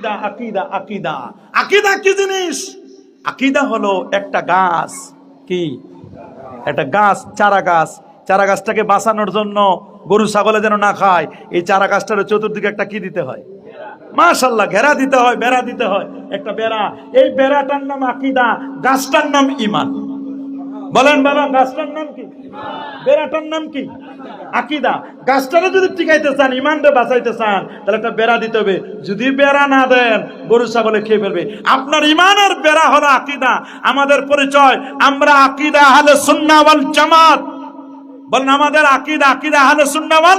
আকিদা আকিদা আকিদা। আকিদা কি জিনিস? আকিদা হলো একটা গাছ। কি? একটা গাছ চারা গাছ চারা গাছটাকে বাঁচানোর জন্য গরু, ছাগলে যেন না খায়, এই চারা গাছটার চতুর্দিকে একটা কি দিতে হয়? মাশাল্লাহ ঘেরা দিতে হয়, বেড়া দিতে হয়। একটা বেড়া। এই বেড়াটার নাম আকিদা, গাছটার নাম ইমান বলেন বাবা, গাছটার নাম কি? বেড়াটার নাম কি? আকিদা। গাছটারে যদি টিকাইতে চান ইমানটা বাঁচাইতে চান, তাহলে একটা বেড়া দিতে হবে। যদি বেড়া না দেন, গরু, ছাগলে খেয়ে ফেলবে। আপনার ইমানের বেড়া হলো আকিদা। আমাদের পরিচয়, আমরা আকিদা হলে সুন্নাওয়াল জামাত। বলেন, আমাদের আকিদা আকিদা হলে সুন্নাওয়াল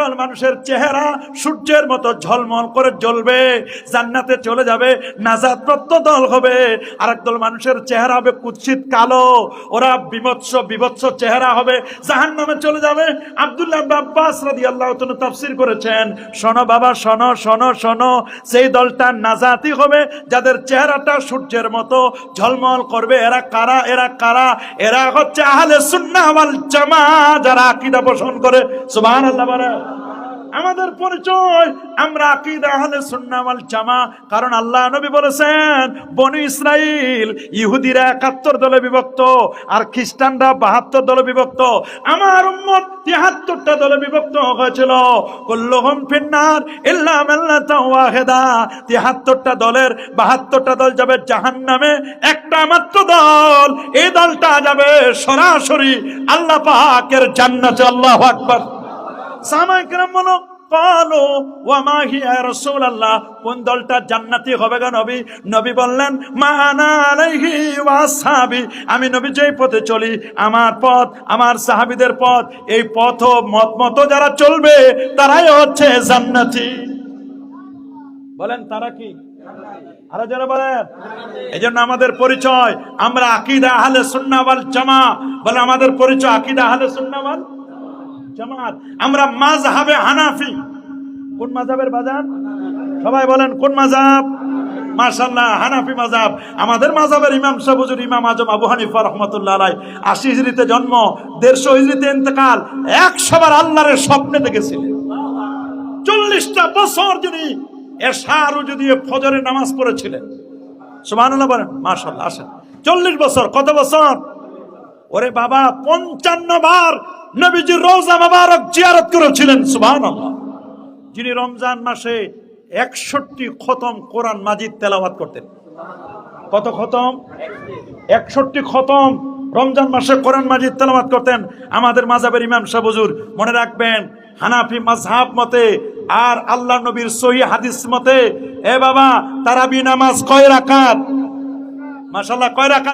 একদল মানুষের চেহারা সূর্যের মতো ঝলমল করে জ্বলবে, জান্নাতে চলে যাবে নাজাত প্রাপ্ত দল হবে। আর একদল মানুষের চেহারা হবে কুৎসিত কালো, ওরা বিভৎস বিভৎস চেহারা হবে। জাহান্নামে চলে যাবে আব্দুল্লাহ আব্বাস রাদিয়াল্লাহু তাআলা তাফসীর করেছেন, শোনো বাবা, শোনো শোনো শোনো সেই দলটা নাজাতি হবে, যাদের চেহারাটা সূর্যের মতো ঝলমল করবে, এরা কারা এরা কারা? এরা হচ্ছে আহলে সুন্নাহ ওয়াল জামা যারা আকীদা পোষণ করে। সুবহানাল্লাহ বলে আমাদের পরিচয়। আমরা আকীদা সুন্নাহ জামা কারণ আল্লাহ নবী বলেছেন, বনি ইসরাইল ইহুদিরা একাত্তর দলে বিভক্ত, আর খ্রিস্টানরা বাহাত্তর দলে বিভক্ত। আমার উম্মত তিয়াত্তরটা দলে বিভক্ত হয়েছিল। কুল্লুহুম ফিন্নার ইল্লা মাল্লাতা ওয়াহিদা। তিয়াত্তরটা দলের বাহাত্তরটা দল যাবে জাহান্নামে। একটা মাত্র দল, এই দলটা যাবে সরাসরি আল্লাহ পাকের জান্নাতে। আল্লাহু আকবার। সামাইকরাম বলো কালো ওয়ামা হিয়া কোন দলটা জান্নাতি হবে গো নবী? নবী বললেন, মা আনা আমি নবী যেই পথে চলি, আমার পথ, আমার সাহাবীদের পথ, এই পথ মত মতো যারা চলবে, তারাই হচ্ছে জান্নাতি। বলেন, তারা কি? আরও যারা বলেন। এই জন্য আমাদের পরিচয়, আমরা আকিদা আহলে সুন্নাহ ওয়াল জামা বলে আমাদের পরিচয় আকিদা আহলে সুন্নাহ ওয়াল জামাত। আমরা মাযহাবে হানাফি। কোন মাযহাবের বাজার? সবাই বলেন, কোন মাযহাব? মাশাআল্লাহ, হানাফি মাযহাব। আমাদের মাযহাবের ইমাম সাহুজুর ইমাম আজম আবু হানিফা রাহমাতুল্লাহ আলাইহি। 80 হিজরিতে জন্ম 150 হিজরিতে ইন্তেকাল 100 বার আল্লাহর স্বপ্নে দেখেছিলেন। চল্লিশটা বছর যিনি এশারও যদি ফজরের নামাজ পড়েছিলেন। সুবহানাল্লাহ বলেন, মাশাআল্লাহ, আসেন। চল্লিশ বছর, কত বছর? ওরে বাবা, পঞ্চান্ন বার নবীজি রোজা মোবারক জিয়ারত করেছিলেন, সুবহানাল্লাহ। যিনি রমজান মাসে একষট্টি খতম কোরআন মাজিদ তেলাওয়াত করতেন। কত খতম? একষট্টি খতম রমজান মাসে কোরআন মাজিদ তেলাওয়াত করতেন। আমাদের মাজাবের ইমাম সাহুজুর মনে রাখবেন, হানাফি মাঝহাব মতে আর আল্লাহ নবীর সহি হাদিস মতে, এ বাবা, তারাবি নামাজ কয় রাকাত? মাশাআল্লাহ, কয় রাকাত?